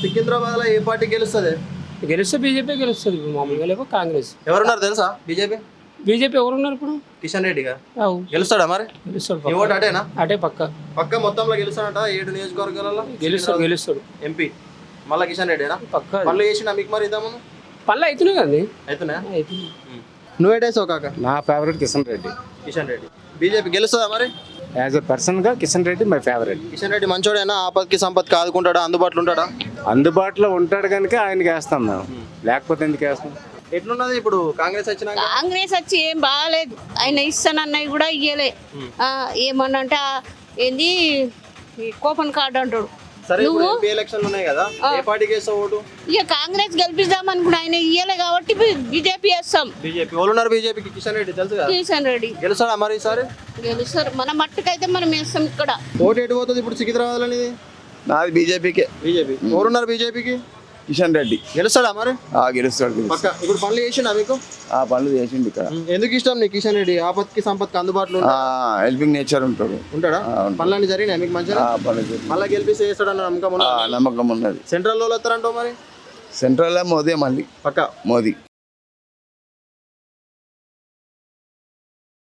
సికింద్రాబాద్లో ఏ పార్టీ గెలుస్తుంది? గెలిస్తే బీజేపీ గెలుస్తుంది. ఇప్పుడు మామూలుగా లేకపోతే కాంగ్రెస్. ఎవరున్నారు తెలుసా బీజేపీ? బీజేపీ ఎవరున్నారు ఇప్పుడు? కిషన్ రెడ్డి గారు గెలుస్తాడా మరి? గెలుస్తాడు. ఓటు అటేనా? అటే పక్క. పక్క మొత్తంలో గెలుస్తాడట ఏడు నియోజకవర్గాలలో? గెలుస్తాడు గెలుస్తాడు. ఎంపీ. మళ్ళా కిషన్ రెడ్డినా? పక్క. పనులు చేసిన మీకు మరి ఇద్దాము పనులు అవుతున్నాయి కదండి. అవుతున్నాయా అవుతున్నాయి నువ్వేటేసావు కాక? నా ఫేవరెట్ కిషన్ రెడ్డి. కిషన్ రెడ్డి. బీజేపీ గెలుస్తుందా మరి? యాజ్ ఎ పర్సన్గా కిషన్ రెడ్డి మై ఫేవరెట్ కిషన్ రెడ్డి మంచోడేనా? ఆపత్కి సంపత్కి ఆదుకుంటాడా? అందుబాటులో ఉంటాడా? అందుబాటులో ఉంటాడు కనుక ఆయనకి వేస్తాం మేము. లేకపోతే ఎందుకు వేస్తాం? ఎట్లున్నది ఇప్పుడు కాంగ్రెస్ వచ్చినాక? కాంగ్రెస్ వచ్చి ఏం బాగాలేదు. ఆయన ఇస్తానన్నవి కూడా ఇయ్యలే. ఆ, ఏమన్నంటే ఏంది ఈ కూపన్ కార్డు అంటాడు. సరే ఇప్పుడు ఎంపీ ఎలక్షన్లు ఉన్నాయి కదా ఏ పార్టీకి వేస్తావు ఓటు? ఇక కాంగ్రెస్ గెలిపిద్దాం అనుకున్నా ఆయన ఇయ్యలే కాబట్టి బీజేపీ వేస్తాం. బీజేపీ. వాళ్ళు ఉన్నారు బీజేపీకి కిషన్ రెడ్డి తెలుసు కదా? కిషన్ రెడ్డి. గెలుస్తాడా మరి ఈసారి? గెలుస్తారు. మన మట్టుకైతే మనం వేస్తాం ఇక్కడ. ఓటు ఎటు పోతుంది ఇప్పుడు సికింద్రాబాద్ అనేది? నాది బీజేపీకే. బీజేపీ. ఎవరున్నారు బీజేపీకి? కిషన్ రెడ్డి. గెలుస్తాడా మరి? ఆ గెలుస్తాడు. పక్క ఇప్పుడు పనులు చేసిండా మీకు? ఆ పనులు చేసిండు ఇక్కడ. ఎందుకు ఇష్టం నీకు కిషన్ రెడ్డి? ఆపత్కి సంపత్కి అందుబాటులో హెల్పింగ్ నేచర్ ఉంటాడు. ఉంటాడా? పనులన్నీ జరిగినాయి మీకు మంచిగా? మళ్ళా గెలిపిస్తే చేస్తాడన్న నమ్మకం నమ్మకం ఉన్నది. సెంట్రల్లో వస్తారంటావు మరి? సెంట్రల్ మోదీ మళ్ళీ. పక్క. మోదీ.